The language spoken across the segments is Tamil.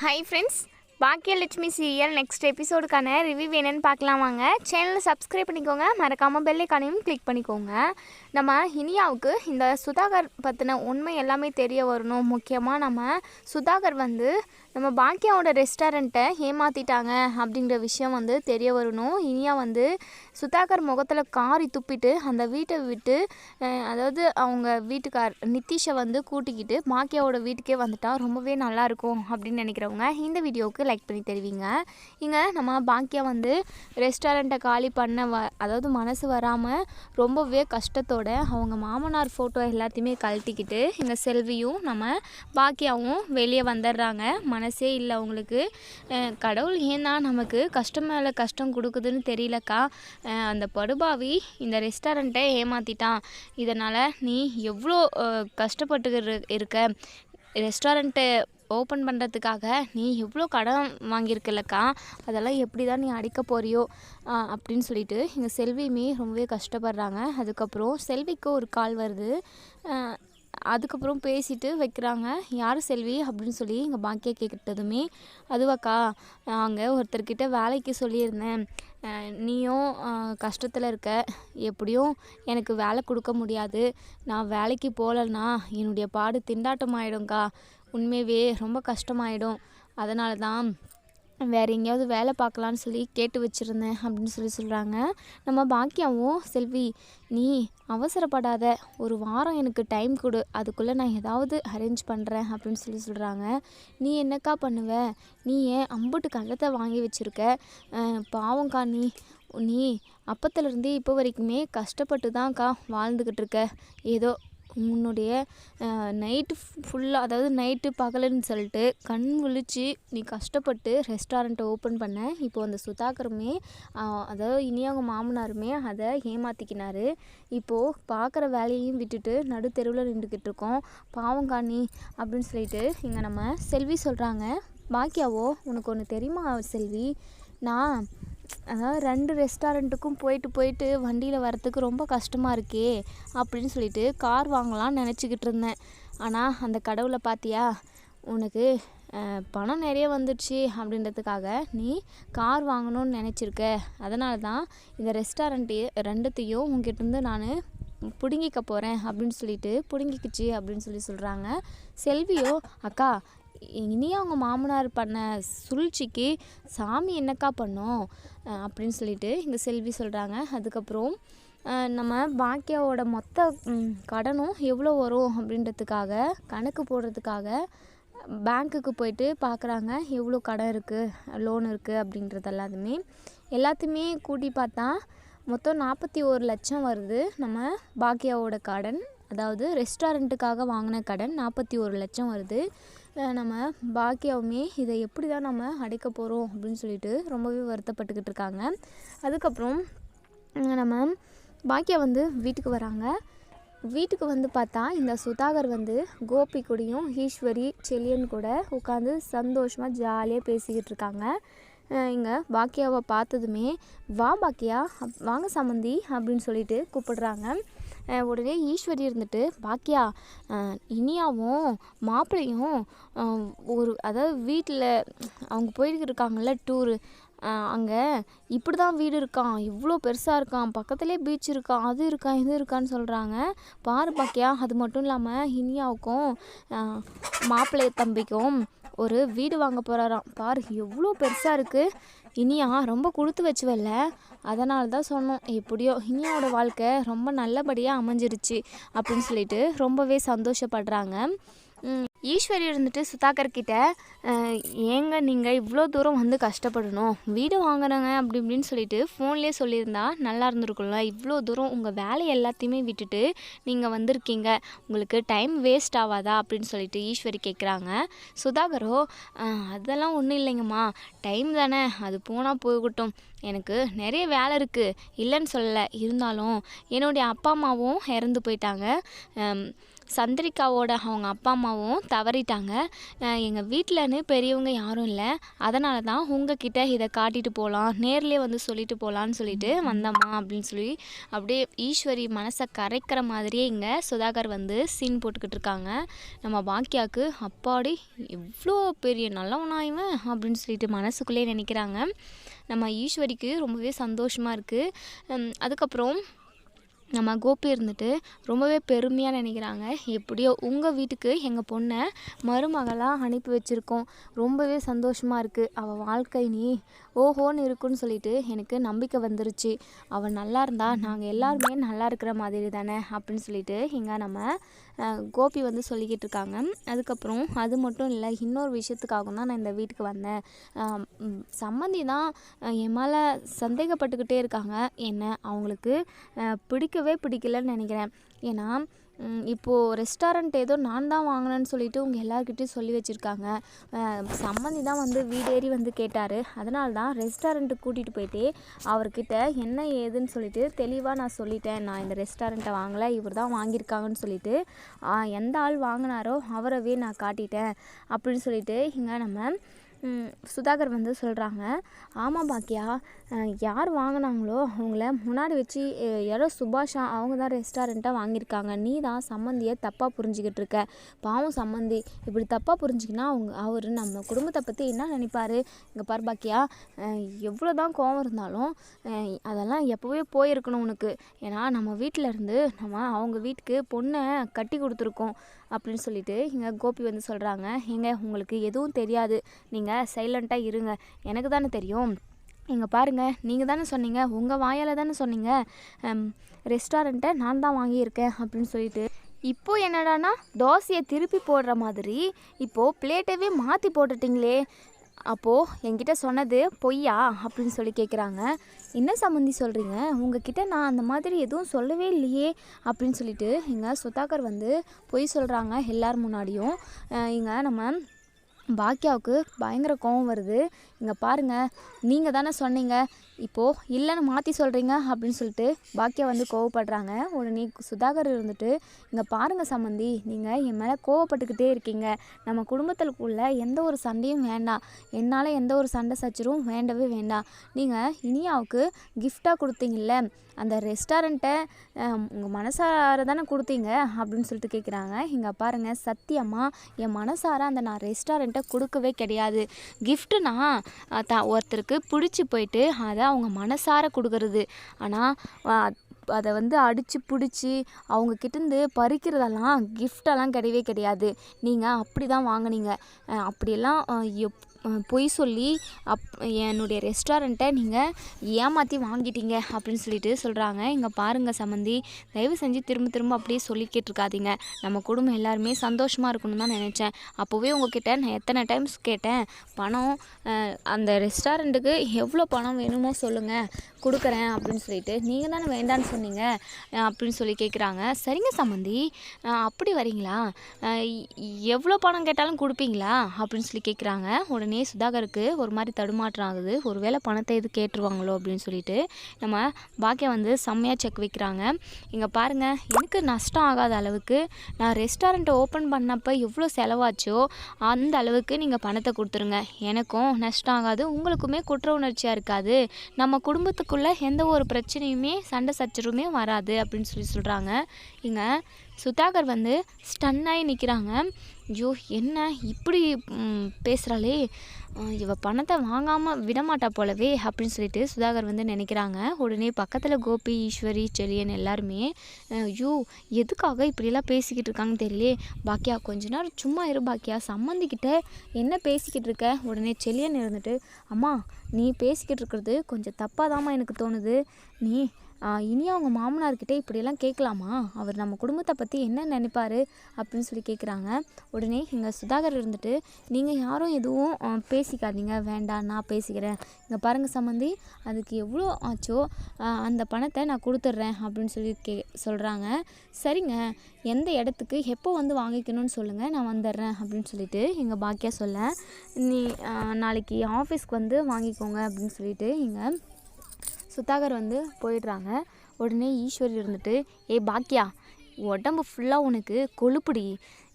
Hi friends Baakiyalakshmi serial next எபிசோடுக்கான review என்னென்னு பார்க்கலாம் வாங்க. சேனலை சப்ஸ்கிரைப் பண்ணிக்கோங்க. மறக்காமல் பெல்லைக்கானையும் கிளிக் பண்ணிக்கோங்க. நம்ம இனியாவுக்கு இந்த சுதாகர் பற்றின உண்மை எல்லாமே தெரிய வரணும். முக்கியமாக நம்ம சுதாகர் வந்து நம்ம பாக்கியாவோட ரெஸ்டாரண்ட்டை ஏமாற்றிட்டாங்க அப்படிங்கிற விஷயம் வந்து தெரிய வரணும். இனியா வந்து சுதாகர் முகத்தில் காரி துப்பிட்டு அந்த வீட்டை விட்டு அதாவது அவங்க வீட்டுக்கார் நிதிஷை வந்து கூட்டிக்கிட்டு பாக்கியாவோட வீட்டுக்கே வந்துட்டா. ரொம்பவே நல்லாயிருக்கும் அப்படின்னு நினைக்கிறவங்க இந்த வீடியோவுக்கு லைக் பண்ணி தருவீங்க. இங்கே நம்ம பாக்கியா வந்து ரெஸ்டாரண்ட்டை காலி பண்ண வ அதாவது மனசு வராமல் ரொம்பவே கஷ்டத்தோட அவங்க மாமனார் ஃபோட்டோ எல்லாத்தையுமே கழட்டிக்கிட்டு இங்கே செல்வியும் நம்ம பாக்கியாவும் வெளியே வந்துடுறாங்க. மனசே இல்லை அவங்களுக்கு. கடவுள் ஏன்னா நமக்கு கஷ்டம் மேலே கஷ்டம் கொடுக்குதுன்னு தெரியலக்கா. அந்த படுபாவி இந்த ரெஸ்டாரண்ட்டை ஏமாற்றிட்டான் இதனால் நீ எவ்வளோ கஷ்டப்பட்டு இருக்க? ரெஸ்டாரண்ட்டை ஓப்பன் பண்ணுறதுக்காக நீ எவ்வளோ கடன் வாங்கியிருக்கலக்கா? அதெல்லாம் எப்படி தான் நீ அடிக்க போறியோ? அப்படின்னு சொல்லிட்டு எங்கள் செல்வியுமே ரொம்பவே கஷ்டப்படுறாங்க. அதுக்கப்புறம் செல்விக்கு ஒரு கால் வருது. அதுக்கப்புறம் பேசிட்டு வைக்கிறாங்க. யார் செல்வி? அப்படின்னு சொல்லி எங்கள் பாக்கியை கேட்டதுமே அதுவாக்கா அங்கே ஒருத்தர்கிட்ட வேலைக்கு சொல்லியிருந்தேன். நீயும் கஷ்டத்தில் இருக்க. எப்படியும் எனக்கு வேலை கொடுக்க முடியாது. நான் வேலைக்கு போகலன்னா என்னுடைய பாடு திண்டாட்டம் ஆகிடும்க்கா உண்மையவே ரொம்ப கஷ்டமாயிடும். அதனால தான் வேறு எங்கேயாவது வேலை பார்க்கலான்னு சொல்லி கேட்டு வச்சுருந்தேன் அப்படின்னு சொல்லி சொல்கிறாங்க நம்ம பாக்கியாவும் செல்வி நீ அவசரப்படாத. ஒரு வாரம் எனக்கு டைம் கொடு. அதுக்குள்ளே நான் ஏதாவது அரேஞ்ச் பண்ணுறேன் அப்படின்னு சொல்லி சொல்கிறாங்க நீ என்னக்கா பண்ணுவ? நீ ஏன் அம்புட்டு கள்ளத்தை வாங்கி வச்சுருக்க? அஹ் பாவம்க்கா நீ. நீ அப்பத்துலேருந்தே இப்போ வரைக்குமே கஷ்டப்பட்டு தான்க்கா வாழ்ந்துக்கிட்டு இருக்க. ஏதோ உன்னுடைய நைட்டு ஃபுல்லாக அதாவது நைட்டு பகலுன்னு சொல்லிட்டு கண் விழிச்சு நீ கஷ்டப்பட்டு ரெஸ்டாரண்ட்டை ஓப்பன் பண்ண. இப்போ அந்த சுதாகருமே அதாவது இனி அவங்க மாமனாருமே அதை ஏமாற்றிக்கினாரு இப்போது பார்க்குற வேலையையும் விட்டுட்டு நடு தெருவில் நின்றுக்கிட்டு இருக்கோம். பாவம் காணி அப்படின்னு சொல்லிட்டு இங்கே நம்ம செல்வி சொல்கிறாங்க பாக்கியாவோ உனக்கு ஒன்று தெரியுமா செல்வி? நான் அதாவது ரெண்டு ரெஸ்டாரண்ட்டுக்கும் போயிட்டு போயிட்டு வண்டியில் வரத்துக்கு ரொம்ப கஷ்டமாக இருக்கே அப்படின்னு சொல்லிட்டு கார் வாங்கலாம்னு நினச்சிக்கிட்டு இருந்தேன். ஆனால் அந்த கடவுளை பார்த்தியா உனக்கு பணம் நிறைய வந்துடுச்சு அப்படின்றதுக்காக நீ கார் வாங்கணும்னு நினச்சிருக்க. அதனால தான் இந்த ரெஸ்டாரண்ட்டு ரெண்டுத்தையும் உங்ககிட்டருந்து நான் பிடுங்கிக்க போகிறேன் அப்படின்னு சொல்லிட்டு பிடுங்கிக்கிச்சு அப்படின்னு சொல்லி சொல்கிறாங்க செல்வியோ அக்கா இனியும் அவங்க மாமனார் பண்ண சூழ்ச்சிக்கு சாமி என்னக்கா பண்ணோம்? அப்படின்னு சொல்லிட்டு இங்கே செல்வி சொல்கிறாங்க அதுக்கப்புறம் நம்ம பாக்கியாவோட மொத்த கடனும் எவ்வளோ வரும் அப்படின்றதுக்காக கணக்கு போடுறதுக்காக பேங்க்குக்கு போயிட்டு பார்க்குறாங்க எவ்வளோ கடன் இருக்குது லோன் இருக்குது அப்படின்றது எல்லாத்தையுமே எல்லாத்தையுமே கூட்டி பார்த்தா மொத்தம் நாற்பத்தி ஒரு லட்சம் வருது. நம்ம பாக்கியாவோட கடன் அதாவது ரெஸ்டாரண்ட்டுக்காக வாங்கின கடன் நாற்பத்தி ஒரு லட்சம் வருது. நம்ம பாக்கியாவுமே இதை எப்படி தான் நம்ம அடைக்க போகிறோம் அப்படின்னு சொல்லிட்டு ரொம்பவே வருத்தப்பட்டுக்கிட்டு இருக்காங்க. அதுக்கப்புறம் நம்ம பாக்கியா வந்து வீட்டுக்கு வராங்க. வீட்டுக்கு வந்து பார்த்தா இந்த சுதாகர் வந்து கோபி கூடயும் ஈஸ்வரி செல்லியன் கூட உட்காந்து சந்தோஷமாக ஜாலியாக பேசிக்கிட்டு இருக்காங்க. இங்கே பாக்கியாவை பார்த்ததுமே வா பாக்கியா அப்- வாங்க சம்மந்தி அப்படின்னு சொல்லிட்டு கூப்பிடுறாங்க. உடனே ஈஸ்வரி இருந்துட்டு பாக்கியா இனியாவும் மாப்பிள்ளையும் ஒரு அதாவது வீட்டில் அவங்க போயிட்டு இருக்காங்கல்ல டூரு அங்கே இப்படி தான் வீடு இருக்கான். இவ்வளோ பெருசாக இருக்கான். பக்கத்துலேயே பீச் இருக்கான் அது இருக்கான் இது இருக்கான்னு சொல்கிறாங்க பாரு பாக்கியா அது மட்டும் இல்லாமல் இனியாவுக்கும் அஹ், மாப்பிள்ளை தம்பிக்கும் ஒரு வீடு வாங்க போகிறாராம் பாரு எவ்வளோ பெருசாக இருக்குது இனியா ரொம்ப கொடுத்து வச்சுவல்ல? அதனால தான் சொன்னோம் எப்படியோ இனியாவோட வாழ்க்கை ரொம்ப நல்லபடியாக அமைஞ்சிருச்சு அப்படின்னு சொல்லிட்டு ரொம்பவே சந்தோஷப்படுறாங்க. ஈஸ்வரி இருந்துட்டு சுதாகர் கிட்ட ஏங்க நீங்கள் இவ்வளோ தூரம் வந்து கஷ்டப்படணும். வீடு வாங்குறேங்க அப்படி இப்படின்னு சொல்லிட்டு ஃபோன்லேயே சொல்லியிருந்தா நல்லா இருந்திருக்கும்ல. இவ்வளோ தூரம் உங்கள் வேலை எல்லாத்தையுமே விட்டுட்டு நீங்கள் வந்திருக்கீங்க. உங்களுக்கு டைம் வேஸ்ட் ஆகாதா? அப்படின்னு சொல்லிட்டு ஈஸ்வரி கேட்குறாங்க சுதாகரோ அதெல்லாம் ஒன்றும் இல்லைங்கம்மா. டைம் தானே. அது போனால் போகட்டும். எனக்கு நிறைய வேலை இருக்குது இல்லைன்னு சொல்லலை. இருந்தாலும் என்னுடைய அப்பா அம்மாவும் இறந்து போயிட்டாங்க. சந்திரிகாவோட அவங்க அப்பா அம்மாவும் தவறிட்டாங்க. எங்கள் வீட்டிலன்னு பெரியவங்க யாரும் இல்லை. அதனால தான் உங்ககிட்ட இதை காட்டிட்டு போகலாம் நேர்லேயே வந்து சொல்லிட்டு போகலான்னு சொல்லிட்டு வந்தம்மா அப்படின்னு சொல்லி அப்படியே ஈஸ்வரி மனசை கரைக்கிற மாதிரியே இங்கே சுதாகர் வந்து சீன் போட்டுக்கிட்டு இருக்காங்க. நம்ம பாக்கியாவுக்கு அப்பாடி இவ்வளோ பெரிய நல்லவனா இவன் அப்படின்னு சொல்லிட்டு மனசுக்குள்ளே நினைக்கிறாங்க. நம்ம ஈஸ்வரிக்கு ரொம்பவே சந்தோஷமாக இருக்குது அதுக்கப்புறம் நம்ம கோபி இருந்துட்டு ரொம்பவே பெருமையாக நினைக்கிறாங்க. எப்படியோ உங்கள் வீட்டுக்கு எங்கள் பொண்ணை மருமகளாக அனுப்பி வச்சுருக்கோம். ரொம்பவே சந்தோஷமாக இருக்குது அவள் வாழ்க்கை நீ ஓஹோன்னு இருக்குன்னு சொல்லிட்டு எனக்கு நம்பிக்கை வந்துருச்சு. அவள் நல்லா இருந்தா நாங்கள் எல்லாருமே நல்லா இருக்கிற மாதிரி தானே அப்படின்னு சொல்லிட்டு இங்கே நம்ம கோபி வந்து சொல்லிக்கிட்டு இருக்காங்க. அதுக்கப்புறம் அது மட்டும் இல்லை இன்னொரு விஷயத்துக்காகவும் தான் நான் இந்த வீட்டுக்கு வந்தேன். சம்மந்தி தான் என் மேலே சந்தேகப்பட்டுக்கிட்டே இருக்காங்க. என்ன அவங்களுக்கு பிடிக்கவே பிடிக்கலன்னு நினைக்கிறேன். ஏன்னா இப்போது ரெஸ்டாரண்ட் ஏதோ நான் தான் வாங்கினேன்னு சொல்லிட்டு உங்கள் எல்லாருக்கிட்டையும் சொல்லி வச்சுருக்காங்க. சம்மந்தி தான் வந்து வீடேறி வந்து கேட்டார். அதனால தான் ரெஸ்டாரண்ட்டுக்கு கூட்டிகிட்டு போயிட்டு அவர்கிட்ட என்ன ஏதுன்னு சொல்லிட்டு தெளிவாக நான் சொல்லிட்டேன். நான் இந்த ரெஸ்டாரண்ட்டை வாங்கலை இவர் தான் வாங்கியிருக்காங்கன்னு சொல்லிட்டு எந்த ஆள் வாங்கினாரோ அவரவே நான் காட்டிட்டேன். அப்படின்னு சொல்லிட்டு இங்கே நம்ம சுதாகர் வந்து சொல்கிறாங்க ஆமாம் பாக்கியா யார் வாங்கினாங்களோ அவங்கள முன்னாடி வச்சு யாரோ சுபாஷா அவங்க தான் ரெஸ்டாரண்ட்டாக வாங்கியிருக்காங்க. நீ தான் சம்மந்தியை தப்பாக புரிஞ்சுக்கிட்டு இருக்க. பாவம் சம்மந்தி. இப்படி தப்பாக புரிஞ்சுக்கினா அவங்க அவர் நம்ம குடும்பத்தை பற்றி என்ன நினைப்பாரு? இங்கே பார் பாக்கியா எவ்வளோ தான் கோவம் இருந்தாலும் அதெல்லாம் எப்போவே போயிருக்கணும் உனக்கு. ஏன்னா நம்ம வீட்டில் இருந்து நம்ம அவங்க வீட்டுக்கு பொண்ணை கட்டி கொடுத்துருக்கோம். அப்படின்னு சொல்லிட்டு இங்கே கோபி வந்து சொல்கிறாங்க எங்க உங்களுக்கு எதுவும் தெரியாது. நீங்கள் சைலண்ட்டாக இருங்க. எனக்கு தானே தெரியும். இங்கே பாருங்கள் நீங்கள் தானே சொன்னீங்க. உங்கள் வாயால் தானே சொன்னீங்க. ரெஸ்டாரண்ட்டை நான் தான் வாங்கியிருக்கேன் அப்படின்னு சொல்லிட்டு. இப்போது என்னடான்னா தோசையை திருப்பி போடுற மாதிரி இப்போது பிளேட்டவே மாற்றி போட்டுட்டிங்களே. அப்போது என்கிட்ட சொன்னது பொய்யா? அப்படின்னு சொல்லி கேட்குறாங்க என்ன சம்மந்தி சொல்கிறீங்க உங்ககிட்ட நான் அந்த மாதிரி எதுவும் சொல்லவே இல்லையே? அப்படின்னு சொல்லிட்டு எங்கள் சுதாகர் வந்து பொய் சொல்கிறாங்க எல்லார் முன்னாடியும். இங்கே நம்ம பாக்கியாவுக்கு பயங்கர கோவம் வருது. இங்கே பாருங்கள் நீங்கள் தானே சொன்னீங்க இப்போது இல்லைன்னு மாற்றி சொல்கிறீங்க அப்படின்னு சொல்லிட்டு பாக்கியா வந்து கோவப்படுறாங்க. உடனே சுதாகர் இருந்துட்டு இங்கே பாருங்கள் சம்மந்தி நீங்கள் என் மேலே கோவப்பட்டுக்கிட்டே இருக்கீங்க. நம்ம குடும்பத்துக்குள்ள எந்த ஒரு சண்டையும் வேண்டாம். என்னால் எந்த ஒரு சண்டை சச்சரும் வேண்டவே வேண்டாம். நீங்கள் இனியாவுக்கு கிஃப்டாக கொடுத்தீங்கல்ல அந்த ரெஸ்டாரண்ட்டை உங்கள் மனசார தானே கொடுத்தீங்க? அப்படின்னு சொல்லிட்டு கேட்குறாங்க இங்கே பாருங்கள் சத்தியமாக என் மனசார அந்த நான் ரெஸ்டாரண்ட்டை கொடுக்கவே கிடையாது. கிஃப்ட்டுனா த ஒருத்தருக்கு பிடிச்சி போயிட்டு அதை அவங்க மனசார கொடுக்கறது. ஆனால் அதை வந்து அடித்து பிடிச்சி அவங்க கிட்டேருந்து பறிக்கிறதெல்லாம் கிஃப்டெல்லாம் கிடையவே கிடையாது. நீங்கள் அப்படி தான் வாங்கினீங்க அப்படியெல்லாம் எப் பொய் சொல்லி அப் என்னுடைய ரெஸ்டாரண்ட்டை நீங்கள் ஏமாற்றி வாங்கிட்டீங்க அப்படின்னு சொல்லிட்டு சொல்கிறாங்க இங்கே பாருங்கள் சம்மந்தி தயவு செஞ்சு திரும்ப திரும்ப அப்படியே சொல்லிக்கிட்டு இருக்காதீங்க நம்ம குடும்பம் எல்லாருமே சந்தோஷமாக இருக்கணும்னு தான் நினச்சேன். அப்போவே உங்ககிட்ட நான் எத்தனை டைம்ஸ் கேட்டேன் பணம் அந்த ரெஸ்டாரண்ட்டுக்கு எவ்வளோ பணம் வேணுமோ சொல்லுங்கள் கொடுக்குறேன் அப்படின்னு சொல்லிட்டு நீங்கள் தானே வேண்டான்னு சொன்னீங்க அப்படின்னு சொல்லி கேட்குறாங்க சரிங்க சம்மந்தி அப்படி வரீங்களா? எவ்வளோ பணம் கேட்டாலும் கொடுப்பீங்களா? அப்படின்னு சொல்லி கேட்குறாங்க உடனே சுதாகருக்கு ஒரு மாதிரி தடுமாற்றம் ஆகுது. ஒருவேளை பணத்தை எது கேட்டுருவாங்களோ அப்படின்னு சொல்லிட்டு நம்ம பாக்கியம் வந்து செம்மையாக செக் வைக்கிறாங்க. இங்கே பாருங்கள் எனக்கு நஷ்டம் ஆகாத அளவுக்கு நான் ரெஸ்டாரண்ட்டை ஓப்பன் பண்ணப்போ எவ்வளோ செலவாச்சோ அந்த அளவுக்கு நீங்கள் பணத்தை கொடுத்துருங்க. எனக்கும் நஷ்டம் ஆகாது உங்களுக்குமே குற்ற உணர்ச்சியாக இருக்காது. நம்ம குடும்பத்துக்குள்ளே எந்த ஒரு பிரச்சனையுமே சண்டை சச்சரவுமே வராது அப்படின்னு சொல்லி சொல்கிறாங்க இங்கே சுதாகர் வந்து ஸ்டன்னாகி நிற்கிறாங்க ஐயோ என்ன இப்படி பேசுகிறாளே இவ பணத்தை வாங்காமல் விடமாட்டா போலவே அப்படின்னு சொல்லிட்டு சுதாகர் வந்து நினைக்கிறாங்க. உடனே பக்கத்தில் கோபி ஈஸ்வரி செலியன் எல்லாருமே ஐயோ எதுக்காக இப்படியெல்லாம் பேசிக்கிட்டு இருக்காங்கன்னு தெரியலையே. பாக்கியா கொஞ்ச நேரம் சும்மா இரு பாக்கியா சம்மந்திக்கிட்ட என்ன பேசிக்கிட்டு இருக்க? உடனே செலியன் இருந்துட்டு அம்மா நீ பேசிக்கிட்டு இருக்கிறது கொஞ்சம் தப்பாக எனக்கு தோணுது. நீ இனி அவங்க மாமனார்கிட்ட இப்படியெல்லாம் கேட்கலாமா அவர் நம்ம குடும்பத்தை பற்றி என்ன நினைப்பார் அப்படின்னு சொல்லி கேட்குறாங்க உடனே இங்கே சுதாகர் இருந்துட்டு நீங்கள் யாரும் எதுவும் பேசிக்காதீங்க. வேண்டாம் நான் பேசிக்கிறேன். இங்கே பாருங்கள் சம்மந்தி அதுக்கு எவ்வளோ ஆச்சோ அந்த பணத்தை நான் கொடுத்துட்றேன். அப்படின்னு சொல்லி கே சொல்கிறாங்க சரிங்க எந்த இடத்துக்கு எப்போ வந்து வாங்கிக்கணும்னு சொல்லுங்கள் நான் வந்துடுறேன் அப்படின்னு சொல்லிட்டு எங்கள் பாக்கியா சொல்ல நீ நாளைக்கு ஆஃபீஸ்க்கு வந்து வாங்கிக்கோங்க. அப்படின்னு சொல்லிட்டு இங்கே சுதாகர் வந்து போயிடுறாங்க. உடனே ஈஸ்வரி இருந்துட்டு ஏ பாக்கியா உடம்பு ஃபுல்லாக உனக்கு கொழுப்புடி.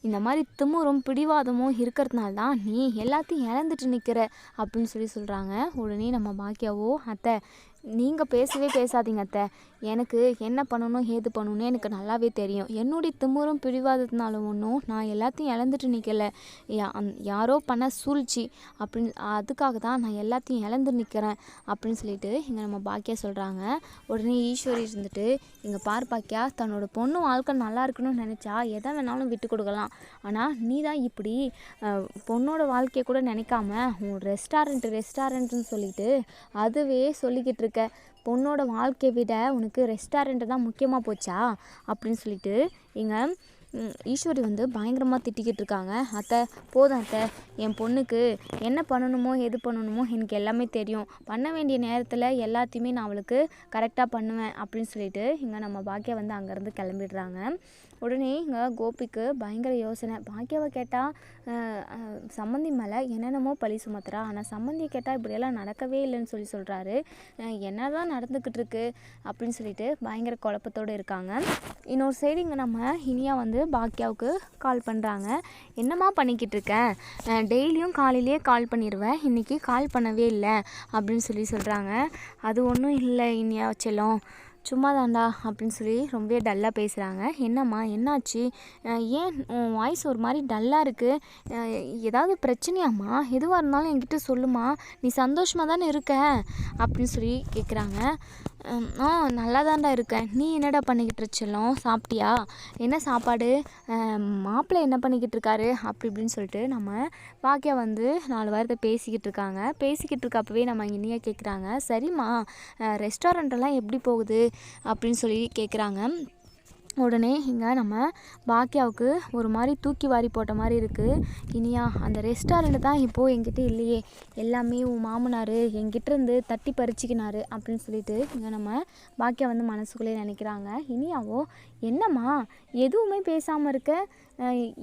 இந்த மாதிரி திமுறும் பிடிவாதமும் இருக்கிறதுனால தான் நீ எல்லாத்தையும் இழந்துட்டு நிற்கிற அப்படின்னு சொல்லி சொல்கிறாங்க உடனே நம்ம பாக்கியாவோ அத்தை நீங்கள் பேசவே பேசாதீங்க அத்தை. எனக்கு என்ன பண்ணணும் ஏது பண்ணணும்னு எனக்கு நல்லாவே தெரியும். என்னுடைய திமிரும் பிடிவாதத்தினால ஒன்றும் நான் எல்லாத்தையும் இழந்துட்டு நிற்கல யா- அந்- யாரோ பண்ண சூழ்ச்சி அப்படின்னு அதுக்காக தான் நான் எல்லாத்தையும் இழந்து நிற்கிறேன் அப்படின்னு சொல்லிட்டு இங்கே நம்ம பாக்கியா சொல்கிறாங்க உடனே ஈஸ்வரி இருந்துட்டு இங்கே பார் பாக்கியா தன்னோட பொண்ணு வாழ்க்கை நல்லா இருக்கணும்னு நினச்சா எதை வேணாலும் விட்டு கொடுக்கலாம். ஆனால் நீ தான் இப்படி பொண்ணோட வாழ்க்கையை கூட நினைக்காம உன் ரெஸ்டாரண்ட் ரெஸ்டாரண்ட்னு சொல்லிட்டு அதுவே சொல்லிக்கிட்டு இருக்க. பொண்ணோட வாழ்க்கையை விட உனக்கு ரெஸ்டாரண்ட்டு தான் முக்கியமாக போச்சா? அப்படின்னு சொல்லிட்டு இங்கே ஈஸ்வரி வந்து பயங்கரமாக திட்டிக்கிட்டு இருக்காங்க. அத்தை போதும் அத்தை என் பொண்ணுக்கு என்ன பண்ணணுமோ எது பண்ணணுமோ எனக்கு எல்லாமே தெரியும். பண்ண வேண்டிய நேரத்தில் எல்லாத்தையுமே நான் அவளுக்கு கரெக்டாக பண்ணுவேன் அப்படின்னு சொல்லிட்டு இங்கே நம்ம பாக்கியா வந்து அங்கேருந்து கிளம்பிடுறாங்க. உடனே இங்கே கோபிக்கு பயங்கர யோசனை. பாக்கியாவை கேட்டால் சம்மந்தி மேலே என்னென்னமோ பழி சுமத்துறா. ஆனால் சம்மந்தியை கேட்டால் இப்படியெல்லாம் நடக்கவே இல்லைன்னு சொல்லி சொல்கிறாரு என்ன தான் நடந்துக்கிட்டு இருக்கு அப்படின்னு சொல்லிட்டு பயங்கர குழப்பத்தோடு இருக்காங்க. இன்னொரு சைடு இங்கே நம்ம இனியா வந்து பாக்கியாவுக்கு கால் பண்ணுறாங்க என்னம்மா பண்ணிக்கிட்டு இருக்கேன் டெய்லியும் காலையிலேயே கால் பண்ணிடுவேன் இன்றைக்கி கால் பண்ணவே இல்லை அப்படின்னு சொல்லி சொல்கிறாங்க அது ஒன்றும் இல்லை இனியா செல்லம். சும்மா தாண்டா அப்படின்னு சொல்லி ரொம்பவே டல்லாக பேசுகிறாங்க என்னம்மா என்னாச்சு? ஏன் உன் வாய்ஸ் ஒரு மாதிரி டல்லாக இருக்குது ஏதாவது பிரச்சனையாம்மா? எதுவாக இருந்தாலும் என்கிட்ட சொல்லுமா நீ சந்தோஷமாக தானே இருக்க? அப்படின்னு சொல்லி கேட்குறாங்க ஆ நல்லா தான்டா இருக்கேன். நீ என்னடா பண்ணிக்கிட்டு இருச்செல்லாம் சாப்பிட்டியா? என்ன சாப்பாடு? மாப்பிள்ளை என்ன பண்ணிக்கிட்டு இருக்காரு? அப்படி இப்படின்னு சொல்லிட்டு நம்ம பாக்கியா வந்து நாலு வாரத்தை பேசிக்கிட்டு இருக்காங்க. பேசிக்கிட்டு இருக்கப்பவே நம்ம இனியா கேட்குறாங்க சரிம்மா ரெஸ்டாரண்ட்டெல்லாம் எப்படி போகுது? அப்படின்னு சொல்லி கேட்குறாங்க உடனே இங்கே நம்ம பாக்கியாவுக்கு ஒரு மாதிரி தூக்கி வாரி போட்ட மாதிரி இருக்குது இனியா அந்த ரெஸ்டாரண்ட் தான் இப்போது என்கிட்ட இல்லையே. எல்லாமே உன் மாமனார் என்கிட்ட இருந்து தட்டி பறிச்சிக்கினாரு அப்படின்னு சொல்லிட்டு இங்கே நம்ம பாக்கியா வந்து மனசுக்குள்ளே நினைக்கிறாங்க. இனியாவோ என்னம்மா எதுவுமே பேசாமல் இருக்க?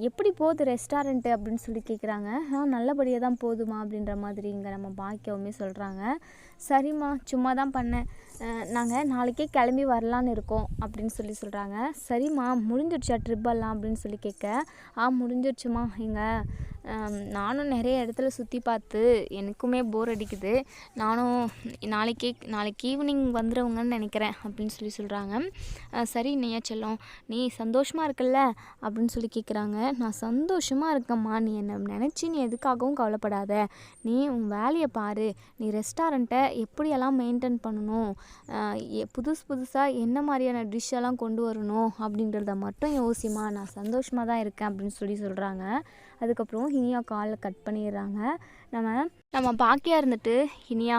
எப்படி போகுது ரெஸ்டாரண்ட்டு அப்படின்னு சொல்லி கேட்குறாங்க ஆ நல்லபடியாக தான் போதுமா அப்படின்ற மாதிரி இங்கே நம்ம பாக்கியவுமே சொல்கிறாங்க சரிம்மா சும்மா தான் பண்ணேன். நாங்கள் நாளைக்கே கிளம்பி வரலான்னு இருக்கோம் அப்படின்னு சொல்லி சொல்கிறாங்க சரிம்மா முடிஞ்சிடுச்சா ட்ரிப்பெல்லாம் அப்படின்னு சொல்லி கேட்க ஆ முடிஞ்சிடுச்சுமா இங்கே நானும் நிறைய இடத்துல சுற்றி பார்த்து எனக்குமே போர் அடிக்குது. நானும் நாளைக்கே நாளைக்கு ஈவினிங் வந்துடுவங்கன்னு நினைக்கிறேன் அப்படின்னு சொல்லி சொல்கிறாங்க சரி நீயா செல்லம் நீ சந்தோஷமாக இருக்கல்ல அப்படின்னு சொல்லி கேட்குறாங்க நான் சந்தோஷமாக இருக்கேம்மா நீ என்னை நினச்சி நீ எதுக்காகவும் கவலைப்படாத. நீ உன் வேலையை பாரு. நீ ரெஸ்டாரண்ட்டை எப்படியெல்லாம் மெயின்டைன் பண்ணணும்? புதுசு புதுசாக என்ன மாதிரியான டிஷ்ஷெல்லாம் கொண்டு வரணும் அப்படின்றத மட்டும் யோசிமா நான் சந்தோஷமாக தான் இருக்கேன் அப்படின்னு சொல்லி சொல்கிறாங்க அதுக்கப்புறம் இனியா காலில் கட் பண்ணிடுறாங்க. நம்ம நம்ம பாக்கியா இருந்துட்டு இனியா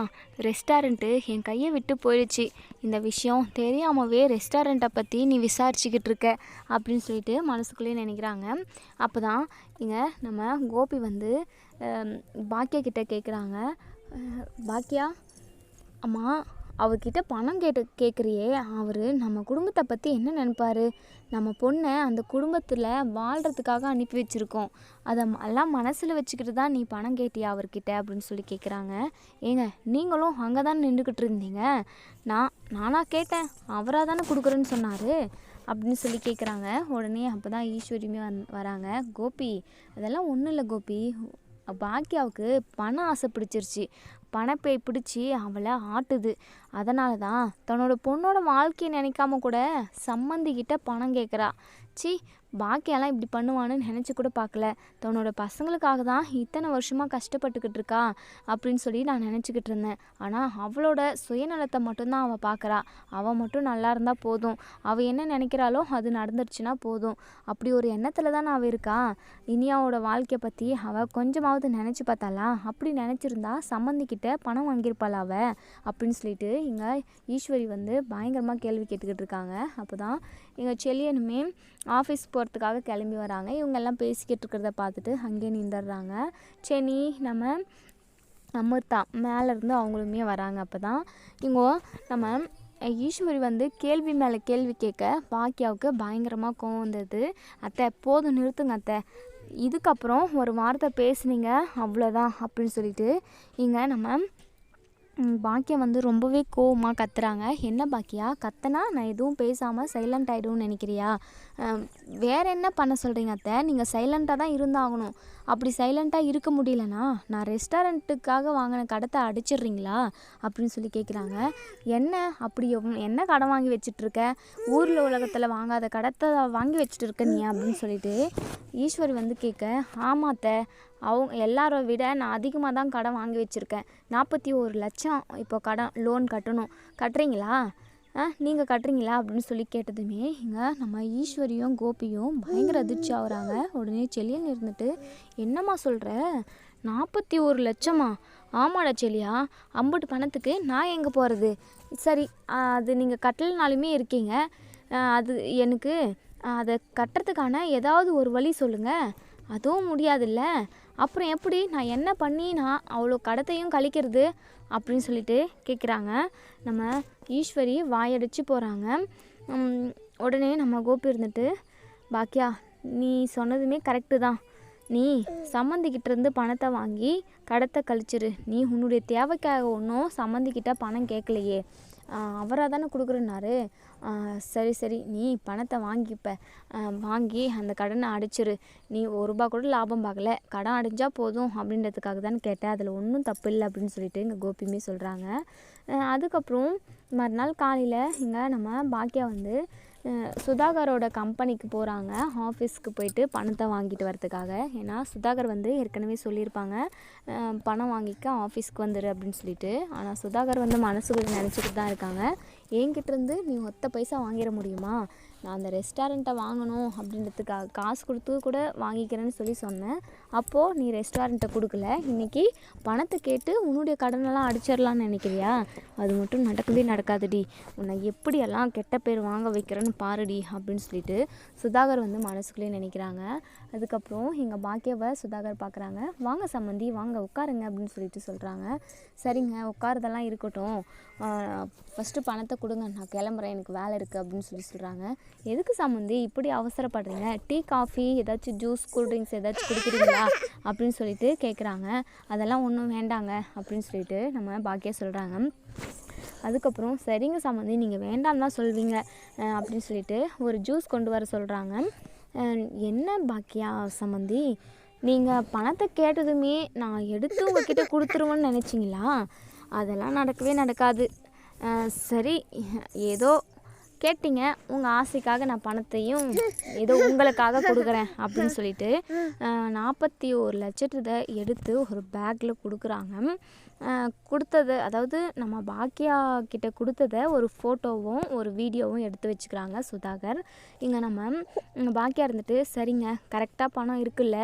ரெஸ்டாரண்ட்டு என் கையை விட்டு போயிடுச்சு. இந்த விஷயம் தெரியாமவே ரெஸ்டாரண்ட்டை பற்றி நீ விசாரிச்சுக்கிட்டு இருக்க அப்படின்னு சொல்லிட்டு மனசுக்குள்ளேயே நினைக்கிறாங்க. அப்போ தான் இங்கே நம்ம கோபி வந்து பாக்கியா கிட்டே கேட்குறாங்க பாக்கியா அம்மா அவர்கிட்ட பணம் கேட்டு கேட்குறியே அவர் நம்ம குடும்பத்தை பற்றி என்ன நினைப்பாரு? நம்ம பொண்ணை அந்த குடும்பத்தில் வாழ்கிறதுக்காக அனுப்பி வச்சுருக்கோம். அதை ம- எல்லாம் மனசில் வச்சுக்கிட்டு தான் நீ பணம் கேட்டியா அவர்கிட்ட? அப்படின்னு சொல்லி கேட்குறாங்க ஏங்க நீங்களும் அங்கே தான் நின்றுக்கிட்டு இருந்தீங்க நான் நானாக கேட்டேன். அவராக தானே கொடுக்குறேன்னு சொன்னார். அப்படின்னு சொல்லி கேட்குறாங்க உடனே அப்போ தான் ஈஸ்வரியுமே வந் வராங்க. கோபி அதெல்லாம் ஒன்றும் இல்லை கோபி. பாக்கியாவுக்கு பணம் ஆசை பிடிச்சிருச்சு. பணப்பை பிடிச்சி அவளை ஆட்டுது. அதனால தான் தன்னோட பொண்ணோட வாழ்க்கையை நினைக்காம கூட சம்மந்திக்கிட்ட பணம் கேட்குறா சி பாக்கியெல்லாம் இப்படி பண்ணுவான்னு நினச்சி கூட பார்க்கல. தன்னோட பசங்களுக்காக தான் இத்தனை வருஷமாக கஷ்டப்பட்டுக்கிட்டு இருக்கா அப்படின்னு சொல்லி நான் நினச்சிக்கிட்டு இருந்தேன். ஆனால் அவளோட சுயநலத்தை மட்டும்தான் அவள் பார்க்குறா அவள் மட்டும் நல்லா இருந்தால் போதும். அவள் என்ன நினைக்கிறாளோ அது நடந்துருச்சுன்னா போதும். அப்படி ஒரு எண்ணத்தில் தான் அவள் இருக்கா? இனியாவோட வாழ்க்கையை பற்றி அவள் கொஞ்சமாவது நினச்சி பார்த்தாளா? அப்படி நினச்சிருந்தா சம்மந்திக்கிட்ட பணம் வாங்கியிருப்பாள் அவள் அப்படின்னு சொல்லிட்டு இங்கே ஈஸ்வரி வந்து பயங்கரமாக கேள்வி கேட்டுக்கிட்டு இருக்காங்க. அப்போ தான் எங்கள் செல்லியனுமே ஆஃபீஸ் போ போகிறதுக்காக கிளம்பி வராங்க. இவங்கெல்லாம் பேசிக்கிட்டு இருக்கிறத பார்த்துட்டு அங்கேயே நின்றுடுறாங்க. சரி நம்ம அமிர்தா மேலேருந்து அவங்களுமே வராங்க அப்போ தான் இவங்க நம்ம ஈஸ்வரி வந்து கேள்வி மேலே கேள்வி கேட்க பாக்கியாவுக்கு பயங்கரமாக கோவம் வந்தது. அத்தை போதும் நிறுத்துங்க அத்தை. இதுக்கப்புறம் ஒரு வார்த்தை பேசுனீங்க அவ்வளோதான் அப்படின்னு சொல்லிட்டு இங்கே நம்ம பாக்கியம் வந்து ரொம்பவே கோவமாக கத்துறாங்க. என்ன பாக்கியா? கத்தனா நான் எதுவும் பேசாமல் சைலண்ட் ஆகிடும்னு நினைக்கிறியா? வேறு என்ன பண்ண சொல்கிறீங்க அத்தை? நீங்கள் சைலண்ட்டாக தான் இருந்தாகணும். அப்படி சைலண்ட்டாக இருக்க முடியலனா நான் ரெஸ்டாரண்ட்டுக்காக வாங்கின கடத்தை அடிச்சிடுறீங்களா? அப்படின்னு சொல்லி கேட்குறாங்க என்ன? அப்படி என்ன கடன் வாங்கி வச்சிட்ருக்க ஊரில் உலகத்தில் வாங்காத கடத்தை வாங்கி வச்சுட்டு இருக்க நீ அப்படின்னு சொல்லிட்டு ஈஸ்வரி வந்து கேட்க ஆமாத்த அவங்க எல்லாரை விட நான் அதிகமாக தான் கடன் வாங்கி வச்சுருக்கேன். நாற்பத்தி ஒரு லட்சம் இப்போ கடன் லோன் கட்டணும். கட்டுறீங்களா? நீங்கள் கட்டுறீங்களா அப்படின்னு சொல்லி கேட்டதுமே இங்கே நம்ம ஈஸ்வரியும் கோபியும் பயங்கர அதிர்ச்சி ஆகுறாங்க. உடனே செல்லியன் இருந்துட்டு என்னம்மா சொல்கிற நாற்பத்தி ஒரு லட்சமா? ஆமாடா செல்லியா அம்புட்டு பணத்துக்கு நான் எங்கே போகிறது சரி அது நீங்கள் கட்டலனாலுமே இருக்கீங்க. அது எனக்கு அதை கட்டுறதுக்கான ஏதாவது ஒரு வழி சொல்லுங்கள் அதுவும் முடியாதுல்ல. அப்புறம் எப்படி நான் என்ன பண்ணி நான் அவ்வளோ கடத்தையும் கழிக்கிறது அப்படின்னு சொல்லிட்டு கேட்குறாங்க நம்ம ஈஸ்வரி வாயடிச்சு போகிறாங்க உடனே நம்ம கோபி இருந்துட்டு பாக்கியா நீ சொன்னதுமே கரெக்டு தான். நீ சம்மந்திக்கிட்ட இருந்து பணத்தை வாங்கி கடத்தை கழிச்சிரு. நீ உன்னுடைய தேவைக்காக ஒன்றும் சம்மந்திக்கிட்ட பணம் கேட்கலையே அவராக தானே கொடுக்குறேன்னாரு. சரி சரி நீ பணத்தை வாங்கிப்ப. வாங்கி அந்த கடனை அடைச்சிரு. நீ ஒரு ரூபா கூட லாபம் பார்க்கல. கடன் அடைஞ்சா போதும் அப்படின்றதுக்காக தான் கேட்டேன். அதில் ஒன்றும் தப்பு இல்லை அப்படின்னு சொல்லிட்டு இங்கே கோபியுமே சொல்கிறாங்க அதுக்கப்புறம் மறுநாள் காலையில் இங்கே நம்ம பாக்கியா வந்து சுதாகரோட கம்பெனிக்கு போகிறாங்க ஆஃபீஸ்க்கு போயிட்டு பணத்தை வாங்கிட்டு வரதுக்காக ஏன்னா சுதாகர் வந்து ஏற்கனவே சொல்லியிருப்பாங்க. பணம் வாங்கிக்க ஆஃபீஸ்க்கு வந்துடு அப்படின்னு சொல்லிட்டு. ஆனால் சுதாகர் வந்து மனசுக்குள்ளே நினச்சிக்கிட்டு தான் இருக்காங்க. என்கிட்டருந்து நீ ஒத்த பைசா வாங்கிட முடியுமா? நான் அந்த ரெஸ்டாரண்ட்டை வாங்கணும் அப்படின்றதுக்காக காசு கொடுத்து கூட வாங்கிக்கிறேன்னு சொல்லி சொன்னேன். அப்போது நீ ரெஸ்டாரண்ட்டை கொடுக்கல. இன்றைக்கி பணத்தை கேட்டு உன்னுடைய கடனெல்லாம் அடிச்சிடலான்னு நினைக்கிறியா? அது மட்டும் நடக்கவே நடக்காதுடி. உன்னை எப்படியெல்லாம் கெட்ட பேர் வாங்க வைக்கிறேன்னு பாருடி அப்படின்னு சொல்லிட்டு சுதாகர் வந்து மனசுக்குள்ளே நினைக்கிறாங்க. அதுக்கப்புறம் எங்கள் பாக்கியாவை சுதாகர் பார்க்குறாங்க வாங்க சம்மந்தி வாங்க உட்காருங்க அப்படின்னு சொல்லிட்டு சொல்கிறாங்க சரிங்க உட்காரதெல்லாம் இருக்கட்டும். ஃபஸ்ட்டு பணத்தை கொடுங்க. நான் கிளம்புறேன். எனக்கு வேலை இருக்குது அப்படின்னு சொல்லி சொல்கிறாங்க எதுக்கு சம்மந்தி இப்படி அவசரப்படுறீங்க? டீ காஃபி ஏதாச்சும் ஜூஸ் கூல்ட்ரிங்க்ஸ் ஏதாச்சும் குடிக்கிறீங்களா? அப்படின்னு சொல்லிட்டு கேட்குறாங்க அதெல்லாம் ஒன்றும் வேண்டாங்க அப்படின்னு சொல்லிட்டு நம்ம பாக்கியா சொல்கிறாங்க அதுக்கப்புறம் சரிங்க சம்மந்தி நீங்கள் வேண்டாம் தான் சொல்வீங்க அப்படின்னு சொல்லிட்டு ஒரு ஜூஸ் கொண்டு வர சொல்கிறாங்க என்ன பாக்கியா சம்மந்தி நீங்கள் பணத்தை கேட்டதுமே நான் எடுத்து உங்ககிட்ட கொடுத்துருவோன்னு நினச்சிங்களா? அதெல்லாம் நடக்கவே நடக்காது. சரி ஏதோ கேட்டீங்க உங்கள் ஆசைக்காக நான் பணத்தையும் ஏதோ உங்களுக்காக கொடுக்குறேன் அப்படின்னு சொல்லிட்டு நாற்பத்தி ஒரு லட்சத்தை எடுத்து ஒரு பேக்கில் கொடுக்குறாங்க. கொடுத்தது அதாவது நம்ம பாக்கியா கிட்ட கொடுத்தத ஒரு ஃபோட்டோவும் ஒரு வீடியோவும் எடுத்து வச்சுக்கிறாங்க சுதாகர். இங்கே நம்ம பாக்கியா இருந்துட்டு சரிங்க கரெக்டாக பணம் இருக்குல்ல?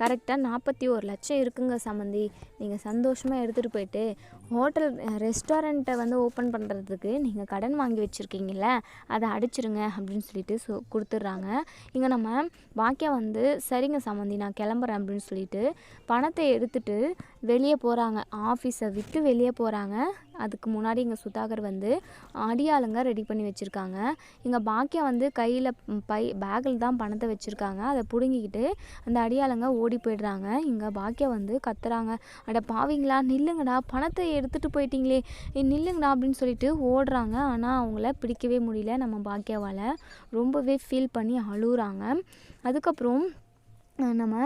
கரெக்டாக நாற்பத்தி ஒரு லட்சம் இருக்குங்க சம்மந்தி நீங்கள் சந்தோஷமாக எடுத்துகிட்டு போயிட்டு ஹோட்டல் ரெஸ்டாரண்ட்டை வந்து ஓப்பன் பண்ணுறதுக்கு நீங்கள் கடன் வாங்கி வச்சுருக்கீங்கள அதை அடிச்சிருங்க அப்படின்னு சொல்லிட்டு சொ கொடுத்துட்றாங்க. இங்கே நம்ம பாக்கியா வந்து சரிங்க சம்மந்தி நான் கிளம்புறேன் அப்படின்னு சொல்லிட்டு பணத்தை எடுத்துட்டு வெளியே போகிறாங்க ஆஃபீஸ் விட்டு வெளியே போகிறாங்க அதுக்கு முன்னாடி இங்கே சுதாகர் வந்து அடியாளுங்க ரெடி பண்ணி வச்சுருக்காங்க. இங்கே பாக்கியா வந்து கையில் பை பேக்கில் தான் பணத்தை வச்சுருக்காங்க. அதை பிடுங்கிக்கிட்டு அந்த அடியாளுங்க ஓடி போயிடுறாங்க. இங்கே பாக்கியா வந்து கத்துறாங்க. அட பாவிங்களா? நில்லுங்கடா. பணத்தை எடுத்துகிட்டு போயிட்டீங்களே. ஏய், நில்லுங்கடா அப்படின்னு சொல்லிட்டு ஓடுறாங்க. ஆனால் அவங்கள பிடிக்கவே முடியல நம்ம பாக்கியாவால். ரொம்பவே ஃபீல் பண்ணி அழுகுறாங்க. அதுக்கப்புறம் நம்ம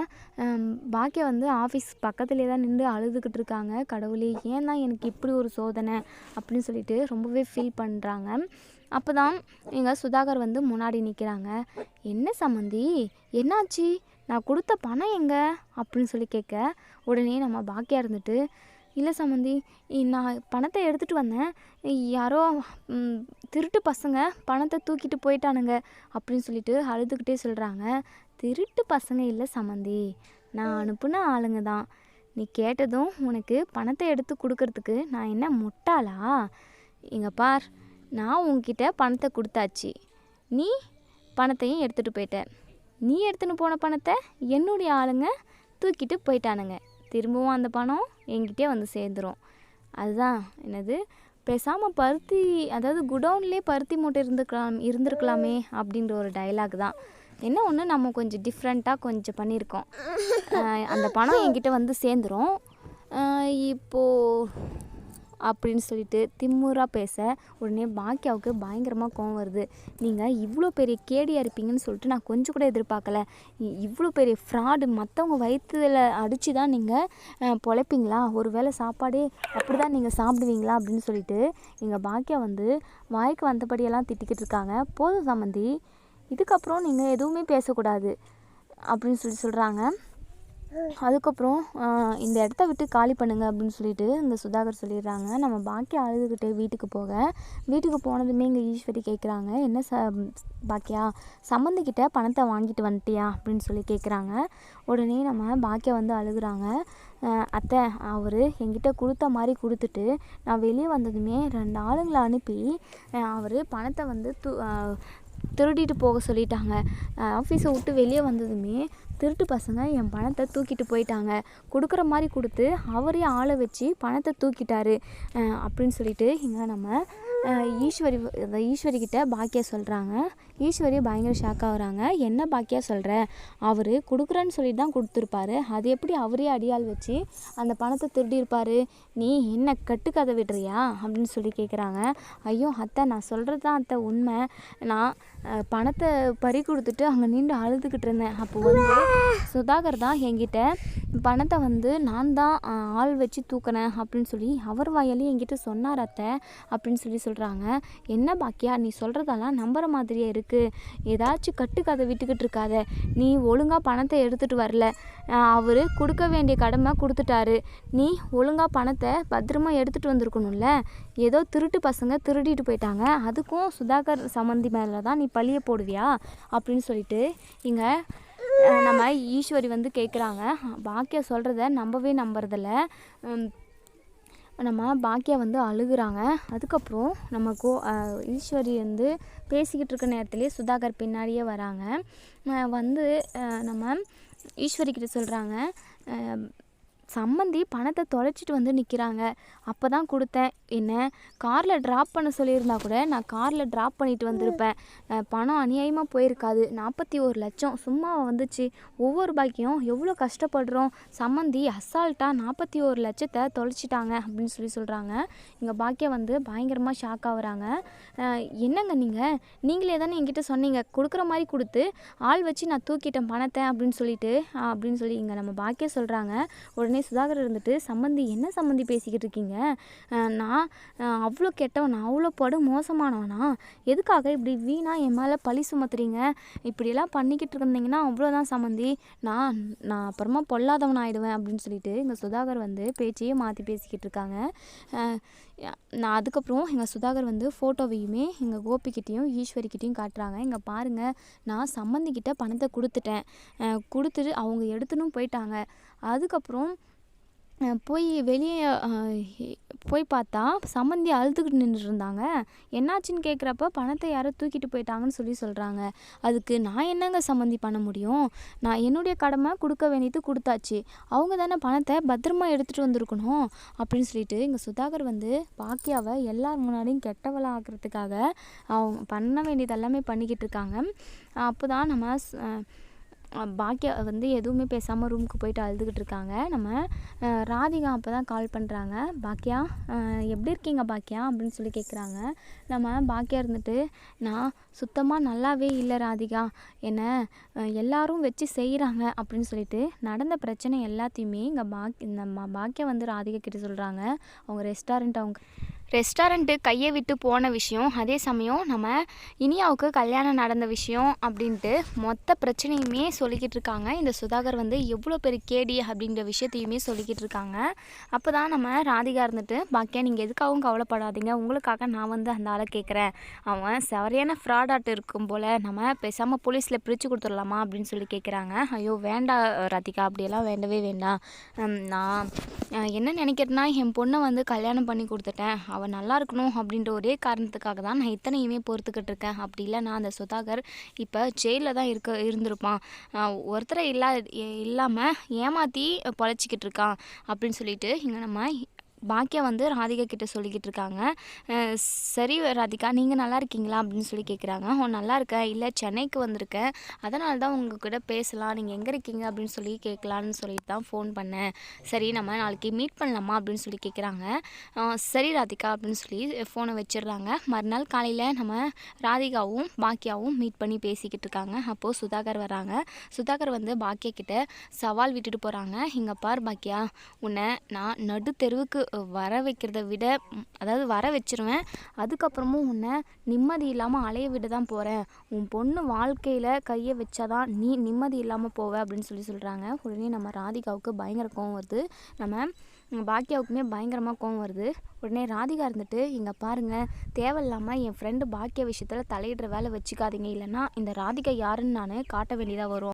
பாக்கியம் பாக்கியா வந்து ஆஃபீஸ் பக்கத்துலேயே தான் நின்று அழுதுகிட்டு இருக்காங்க கடவுளே ஏன் தான் எனக்கு இப்படி ஒரு சோதனை அப்படின்னு சொல்லிட்டு ரொம்பவே ஃபீல் பண்ணுறாங்க அப்போ தான் எங்கள் சுதாகர் வந்து முன்னாடி நிற்கிறாங்க என்ன சம்மந்தி? என்னாச்சு? நான் கொடுத்த பணம் எங்க? அப்படின்னு சொல்லி கேட்க உடனே நம்ம பாக்கியா இருந்துட்டு இல்லை சம்மந்தி நான் பணத்தை எடுத்துகிட்டு வந்தேன். யாரோ திருட்டு பசங்க பணத்தை தூக்கிட்டு போயிட்டானுங்க. அப்படின்னு சொல்லிட்டு அழுதுகிட்டே சொல்கிறாங்க திருட்டு பசங்க இல்லை சம்மந்தி நான் அனுப்புன ஆளுங்க தான். நீ கேட்டதும் உனக்கு பணத்தை எடுத்து கொடுக்கறதுக்கு நான் என்ன முட்டாளா? இங்கே பார் நான் உன்கிட்ட பணத்தை கொடுத்தாச்சு. நீ பணத்தையும் எடுத்துகிட்டு போயிட்ட. நீ எடுத்துன்னு போன பணத்தை என்னுடைய ஆளுங்க தூக்கிட்டு போயிட்டானுங்க. திரும்பவும் அந்த பணம் என்கிட்டே வந்து சேர்ந்துரும். அதுதான் என்னது? பேசாமல் பருத்தி அதாவது குடவுன்லேயே பருத்தி மூட்டை இருந்துக்கலாம் இருந்திருக்கலாமே அப்படின்ற ஒரு டயலாக் தான். என்ன ஒன்று நம்ம கொஞ்சம் டிஃப்ரெண்ட்டாக கொஞ்சம் பண்ணியிருக்கோம். அந்த பணம் என்கிட்ட வந்து சேர்ந்துரும். இப்போது அப்படின்னு சொல்லிட்டு திம்முறாக பேச உடனே பாக்கியாவுக்கு பயங்கரமாக கோவம் வருது. நீங்கள் இவ்வளோ பெரிய கேடியாக இருப்பீங்கன்னு சொல்லிட்டு நான் கொஞ்சம் கூட எதிர்பார்க்கல. இவ்வளோ பெரிய ஃப்ராடு மற்றவங்க வயிற்றுல அடித்து தான் நீங்கள் பொழைப்பீங்களா? ஒரு வேளை சாப்பாடே அப்படி தான் நீங்கள் சாப்பிடுவீங்களா? அப்படின்னு சொல்லிட்டு எங்கள் பாக்கியா வந்து வாய்க்கு வந்தபடியெல்லாம் திட்டிக்கிட்டு இருக்காங்க. போதும் சம்மந்தி இதுக்கப்புறம் நீங்கள் எதுவுமே பேசக்கூடாது அப்படின்னு சொல்லி சொல்கிறாங்க அதுக்கப்புறம் இந்த இடத்த விட்டு காலி பண்ணுங்க அப்படின்னு சொல்லிட்டு இந்த சுதாகர் சொல்லிடுறாங்க. நம்ம பாக்கி அழுதுகிட்டே வீட்டுக்கு போக. வீட்டுக்கு போனதுமே இங்கே ஈஸ்வரி கேட்குறாங்க என்ன ச பாக்கியா சம்மந்திக்கிட்ட பணத்தை வாங்கிட்டு வந்துட்டியா? அப்படின்னு சொல்லி கேட்குறாங்க உடனே நம்ம பாக்கியா வந்து அழுகுறாங்க. அத்தை அவர் என்கிட்ட கொடுத்த மாதிரி கொடுத்துட்டு நான் வெளியே வந்ததுமே ரெண்டு ஆளுங்களை அனுப்பி அவர் பணத்தை வந்து து திருடிட்டு போக சொல்லிட்டாங்க. ஆஃபீஸை விட்டு வெளியே வந்ததுமே திருட்டு பசங்க என் பணத்தை தூக்கிட்டு போயிட்டாங்க. கொடுக்குற மாதிரி கொடுத்து அவரே ஆளை வச்சு பணத்தை தூக்கிட்டாரு. அப்படின்னு சொல்லிட்டு இங்கே நம்ம ஈஸ்வரி அந்த ஈஸ்வரி கிட்ட பாக்கியா சொல்கிறாங்க ஈஸ்வரி பயங்கர ஷாக் ஆகுறாங்க என்ன பாக்கியா சொல்கிற அவர் கொடுக்குறேன்னு சொல்லி தான் கொடுத்துருப்பாரு. அது எப்படி அவரே அடியாள் வச்சு அந்த பணத்தை திருடியிருப்பாரு? நீ என்ன கட்டுக்கதை விடுறியா? அப்படின்னு சொல்லி கேட்குறாங்க ஐயோ அத்தை நான் சொல்கிறது தான் அத்தை உண்மை. நான் பணத்தை பறி கொடுத்துட்டு அங்கே நின்று அழுதுகிட்டு இருந்தேன். அப்போ வந்து சுதாகர் தான் என்கிட்ட பணத்தை வந்து நான் தான் ஆள் வச்சு தூக்கினேன் அப்படின்னு சொல்லி அவர் வாயாலே என்கிட்ட சொன்னார் அத்தை. அப்படின்னு சொல்லி சொல்கிறாங்க என்ன பாக்கியா நீ சொல்கிறதெல்லாம் நம்புகிற மாதிரியே இருக்குது ஏதாச்சும் கட்டுக்கதை விட்டுக்கிட்டு இருக்காத. நீ ஒழுங்காக பணத்தை எடுத்துகிட்டு வரல. அவர் கொடுக்க வேண்டிய கடமை கொடுத்துட்டாரு. நீ ஒழுங்காக பணத்தை பத்திரமா எடுத்துகிட்டு வந்திருக்கணும்ல. ஏதோ திருட்டு பசங்க திருடிட்டு போயிட்டாங்க. அதுக்கும் சுதாகர் சம்மந்தி மேலே தான் நீ பழிய போடுவியா? அப்படின்னு சொல்லிட்டு இங்கே நம்ம ஈஸ்வரி வந்து கேட்குறாங்க பாக்கியா சொல்கிறத நம்பவே நம்புறதில்ல. நம்ம பாக்கியா வந்து அழுகுறாங்க. அதுக்கப்புறம் நம்ம கோ ஈஸ்வரி வந்து பேசிக்கிட்டு இருக்க நேரத்துலேயே சுதாகர் பின்னாடியே வராங்க. வந்து நம்ம ஈஸ்வரி கிட்ட சொல்கிறாங்க சம்மந்தி பணத்தை தொலைச்சிட்டு வந்து நிற்கிறாங்க அப்போ தான் கொடுத்தேன். என்ன? காரில் ட்ராப் பண்ண சொல்லியிருந்தா கூட நான் காரில் ட்ராப் பண்ணிட்டு வந்திருப்பேன். பணம் அநியாயமாக போயிருக்காது. நாற்பத்தி ஒரு லட்சம். சும்மா வந்துச்சு. ஒவ்வொரு பாக்கியம் எவ்வளோ கஷ்டப்படுறோம். சம்மந்தி அசால்ட்டாக நாற்பத்தி ஒரு லட்சத்தை தொலைச்சிட்டாங்க அப்படின்னு சொல்லி சொல்கிறாங்க இங்கே பாக்கியம் வந்து பயங்கரமாக ஷாக் ஆகுறாங்க என்னங்க நீங்கள் நீங்களே தானே என்கிட்ட சொன்னீங்க. கொடுக்குற மாதிரி கொடுத்து ஆள் வச்சு நான் தூக்கிட்டேன் பணத்தை அப்படின்னு சொல்லிட்டு அப்படின்னு சொல்லி இங்கே நம்ம பாக்கியம் சொல்கிறாங்க உடனே சுதாகர் இருந்துட்டு சம்மந்தி என்ன சம்மந்தி பேசிக்கிட்டு இருக்கீங்க? நான் அவ்வளோ கெட்டவன் நான் அவ்வளோ படு மோசமானவனா? எதுக்காக இப்படி வீணாக என் மேலே பழி சுமத்துறீங்க? இப்படியெல்லாம் பண்ணிக்கிட்டு இருந்தீங்கன்னா அவ்வளோதான் சம்மந்தி நான் நான் அப்புறமா பொல்லாதவன் ஆயிடுவேன் அப்படின்னு சொல்லிட்டு எங்கள் சுதாகர் வந்து பேச்சையே மாற்றி பேசிக்கிட்டு இருக்காங்க. நான் அதுக்கப்புறம் எங்கள் சுதாகர் வந்து ஃபோட்டோவையுமே எங்கள் கோபிக்கிட்டேயும் ஈஸ்வரிக்கிட்டேயும் காட்டுறாங்க. இங்கே பாருங்கள் நான் சம்மந்திக்கிட்ட பணத்தை கொடுத்துட்டேன். கொடுத்துட்டு அவங்க எடுத்துன்னு போயிட்டாங்க. அதுக்கப்புறம் போய் வெளியே போய் பார்த்தா சம்மந்தி அழுதுகிட்டு நின்றுட்டு இருந்தாங்க என்னாச்சுன்னு கேட்குறப்ப பணத்தை யாரோ தூக்கிட்டு போயிட்டாங்கன்னு சொல்லி சொல்கிறாங்க அதுக்கு நான் என்னங்க சம்மந்தி பண்ண முடியும்? நான் என்னுடைய கடமை கொடுக்க வேண்டியது கொடுத்தாச்சு. அவங்க தானே பணத்தை பத்திரமா எடுத்துகிட்டு வந்திருக்கணும் அப்படின்னு சொல்லிட்டு இங்கே சுதாகர் வந்து பாக்கியாவை எல்லார் முன்னாடியும் கெட்டவளாக ஆக்குறதுக்காக அவங்க பண்ண வேண்டியது எல்லாமே பண்ணிக்கிட்டு இருக்காங்க. அப்போ தான் நம்ம பாக்கியா வந்து எதுவுமே பேசாமல் ரூமுக்கு போயிட்டு அழுதுகிட்டு இருக்காங்க. நம்ம ராதிகா அப்போ தான் கால் பண்ணுறாங்க பாக்கியா எப்படி இருக்கீங்க பாக்கியா அப்படின்னு சொல்லி கேட்குறாங்க நம்ம பாக்கியா இருந்துட்டு நான் சுத்தமாக நல்லாவே இல்லை ராதிகா. என்ன எல்லாரும் வச்சு செய்கிறாங்க அப்படின்னு சொல்லிட்டு நடந்த பிரச்சனை எல்லாத்தையுமே இங்கே பாக் நம்ம பாக்கியா வந்து ராதிகா கிட்ட சொல்கிறாங்க அவங்க ரெஸ்டாரண்ட் அவங்க ரெஸ்டாரண்ட்டு கையை விட்டு போன விஷயம் அதே சமயம் நம்ம இனியாவுக்கு கல்யாணம் நடந்த விஷயம் அப்படின்ட்டு மொத்த பிரச்சனையுமே சொல்லிக்கிட்டு இருக்காங்க. இந்த சுதாகர் வந்து எவ்வளோ பெரிய கேடி அப்படின்ற விஷயத்தையுமே சொல்லிக்கிட்டு இருக்காங்க. அப்போ தான் நம்ம ராதிகா இருந்துட்டு பாக்கியா நீங்கள் எதுக்காகவும் கவலைப்படாதீங்க. உங்களுக்காக நான் வந்து அந்த ஆளை கேட்குறேன் அவன் சரியான ஃப்ராடாட்டு இருக்கும் போல் நம்ம பேசாமல் போலீஸில் பிரித்து கொடுத்துடலாமா அப்படின்னு சொல்லி கேட்குறாங்க ஐயோ வேண்டாம் ராதிகா அப்படியெல்லாம் வேண்டவே வேண்டாம். நான் என்ன நினைக்கிறேன்னா என் பொண்ணை வந்து கல்யாணம் பண்ணி கொடுத்துட்டேன். அவள் நல்லா இருக்கணும் அப்படின்ற ஒரே காரணத்துக்காக தான் நான் இத்தனையுமே பொறுத்துக்கிட்டு இருக்கேன். அப்படி இல்லை நான் அந்த சுதாகர் இப்போ ஜெயிலில் தான் இருக்க இருந்திருப்பான். ஒருத்தரை இல்லா இல்லாமல் ஏமாற்றி பொழைச்சிக்கிட்டு இருக்கான் அப்படின்னு சொல்லிட்டு இங்கே நம்ம பாக்கியா வந்து ராதிகா கிட்ட சொல்லிக்கிட்டு இருக்காங்க சரி ராதிகா நீங்கள் நல்லா இருக்கீங்களா அப்படின்னு சொல்லி கேட்குறாங்க ஓ நல்லா இருக்கேன் இல்லை சென்னைக்கு வந்திருக்கேன் அதனால தான் உங்ககிட்ட பேசலாம். நீங்கள் எங்கே இருக்கீங்க? அப்படின்னு சொல்லி கேட்கலான்னு சொல்லிட்டு தான் ஃபோன் பண்ணேன். சரி நம்ம நாளைக்கு மீட் பண்ணலாமா? அப்படின்னு சொல்லி கேட்குறாங்க சரி ராதிகா அப்படின்னு சொல்லி ஃபோனை வச்சிடுறாங்க. மறுநாள் காலையில் நம்ம ராதிகாவும் பாக்கியாவும் மீட் பண்ணி பேசிக்கிட்டு இருக்காங்க அப்போது சுதாகர் வராங்க. சுதாகர் வந்து பாக்கியா கிட்ட சவால் விட்டுட்டு போகிறாங்க இங்கே பார் பாக்கியா உன்னை நான் நடு தெருவுக்கு வர வைக்கிறத விட அதாவது வர வச்சிருவேன். அதுக்கப்புறமும் உன்னை நிம்மதி இல்லாமல் அலைய விட தான் போகிறேன் உன் பொண்ணு வாழ்க்கையில் கையை வச்சாதான் நீ நிம்மதி இல்லாமல் போவ அப்படின்னு சொல்லி சொல்கிறாங்க உடனே நம்ம ராதிகாவுக்கு பயங்கர கோவம் வருது. நம்ம பாக்கியாவுக்குமே பயங்கரமாக கோவம் வருது. உடனே ராதிகா இருந்துட்டு இங்கே பாருங்கள் தேவையில்லாமல் என் ஃப்ரெண்டு பாக்கியா விஷயத்தில் தலையிடுற வேலை வச்சுக்காதீங்க. இல்லைன்னா இந்த ராதிகா யாருன்னு நான் காட்ட வேண்டியதாக வரும்.